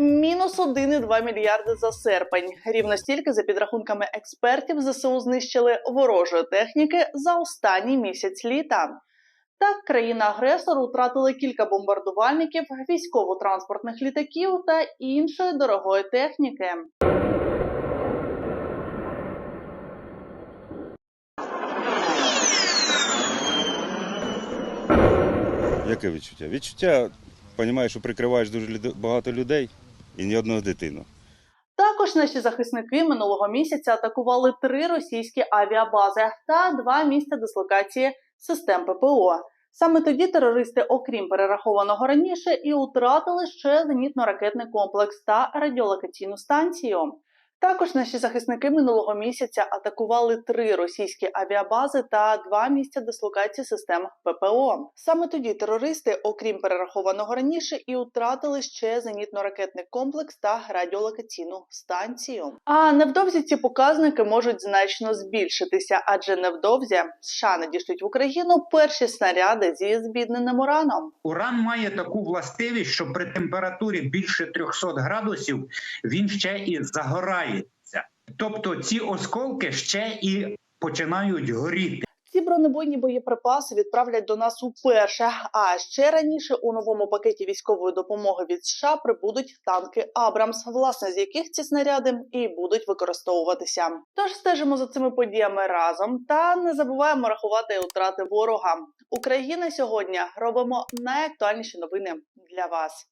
Мінус 1,2 мільярди за серпень. Рівно стільки, за підрахунками експертів, ЗСУ знищили ворожої техніки за останній місяць літа. Так, країна-агресор втратила кілька бомбардувальників, військово-транспортних літаків та іншої дорогої техніки. Яке відчуття? Відчуття, розумієш, що прикриваєш дуже багато людей і ні одного дитину. Також наші захисники минулого місяця атакували три російські авіабази та два місця дислокації систем ППО. Саме тоді терористи, окрім перерахованого раніше, і втратили ще зенітно-ракетний комплекс та радіолокаційну станцію. Також наші захисники минулого місяця атакували три російські авіабази та два місця дислокації систем ППО. Саме тоді терористи, окрім перерахованого раніше, і втратили ще зенітно-ракетний комплекс та радіолокаційну станцію. А невдовзі ці показники можуть значно збільшитися, адже невдовзі США надішлють в Україну перші снаряди зі збідненим ураном. Уран має таку властивість, що при температурі більше 300 градусів він ще і загорається. Тобто ці осколки ще і починають горіти. Ці бронебойні боєприпаси відправлять до нас уперше. А ще раніше у новому пакеті військової допомоги від США прибудуть танки Абрамс, власне з яких ці снаряди і будуть використовуватися. Тож стежимо за цими подіями разом та не забуваємо рахувати втрати ворога. Україна сьогодні робимо найактуальніші новини для вас.